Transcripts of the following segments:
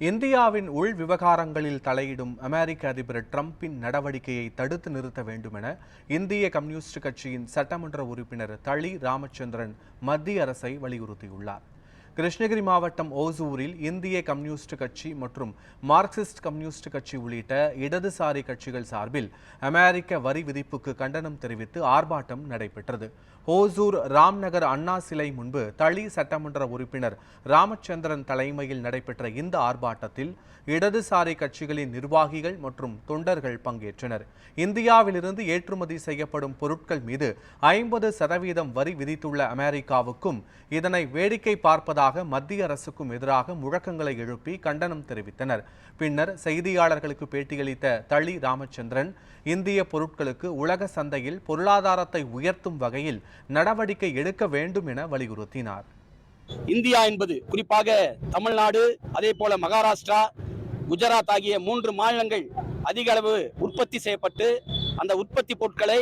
இந்தியாவின் உள் விவகாரங்களில் தலையிடும் அமெரிக்க அதிபர் டிரம்பின் நடவடிக்கையை தடுத்து நிறுத்த வேண்டுமென இந்திய கம்யூனிஸ்ட் கட்சியின் சட்டமன்ற உறுப்பினர் தளி ராமச்சந்திரன் மத்திய அரசை வலியுறுத்தியுள்ளார். கிருஷ்ணகிரி மாவட்டம் ஓசூரில் இந்திய கம்யூனிஸ்ட் கட்சி மற்றும் மார்க்சிஸ்ட் கம்யூனிஸ்ட் கட்சி உள்ளிட்ட இடதுசாரி கட்சிகள் சார்பில் அமெரிக்க வரி விதிப்புக்கு கண்டனம் தெரிவித்து ஆர்ப்பாட்டம் நடைபெற்றது. ஓசூர் ராம்நகர் அண்ணா சிலை முன்பு தளி சட்டமன்ற உறுப்பினர் ராமச்சந்திரன் தலைமையில் நடைபெற்ற இந்த ஆர்ப்பாட்டத்தில் இடதுசாரி கட்சிகளின் நிர்வாகிகள் மற்றும் தொண்டர்கள் பங்கேற்றனர். இந்தியாவிலிருந்து ஏற்றுமதி செய்யப்படும் பொருட்கள் மீது ஐம்பது சதவீதம் வரி விதித்துள்ள அமெரிக்காவுக்கும் இதனை வேடிக்கை பார்ப்பதாக எதிராக மத்திய அரசுக்கும் எதிராக முழக்கங்களை எழுப்பி கண்டனம் தெரிவித்தனர். பின்னர் செய்தியாளர்களுக்கு பேட்டியளித்த தளி ராமச்சந்திரன் இந்திய பொருட்களுக்கு உலக சந்தையில் பொருளாதாரத்தை உயர்த்தும் வகையில் நடவடிக்கை எடுக்க வேண்டும் என வலியுறுத்தினார். இந்தியா என்பது குறிப்பாக தமிழ்நாடு அதே போல மகாராஷ்டிரா குஜராத் ஆகிய மூன்று மாநிலங்கள் அதிக அளவு உற்பத்தி செய்யப்பட்டு அந்த உற்பத்தி பொருட்களை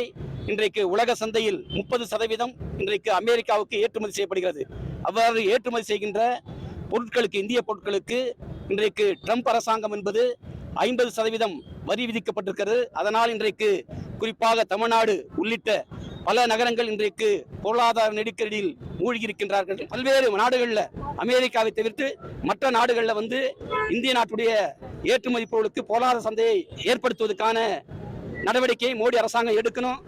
இன்றைக்கு உலக சந்தையில் முப்பது சதவீதம் இன்றைக்கு அமெரிக்காவுக்கு ஏற்றுமதி செய்யப்படுகிறது. அவ்வாறு ஏற்றுமதி செய்கின்ற பொருட்களுக்கு இந்திய பொருட்களுக்கு இன்றைக்கு ட்ரம்ப் அரசாங்கம் என்பது ஐம்பது சதவீதம் வரி விதிக்கப்பட்டிருக்கிறது. அதனால் இன்றைக்கு குறிப்பாக தமிழ்நாடு உள்ளிட்ட பல நகரங்கள் இன்றைக்கு பொருளாதார நெருக்கடியில் மூழ்கி இருக்கின்றார்கள் பல்வேறு நாடுகளில் அமெரிக்காவை தவிர்த்து மற்ற நாடுகளில் வந்து இந்திய நாட்டுடைய ஏற்றுமதி பொருளுக்கு பொருளாதார சந்தையை ஏற்படுத்துவதற்கான நடவடிக்கையை மோடி அரசாங்கம் எடுக்கணும்.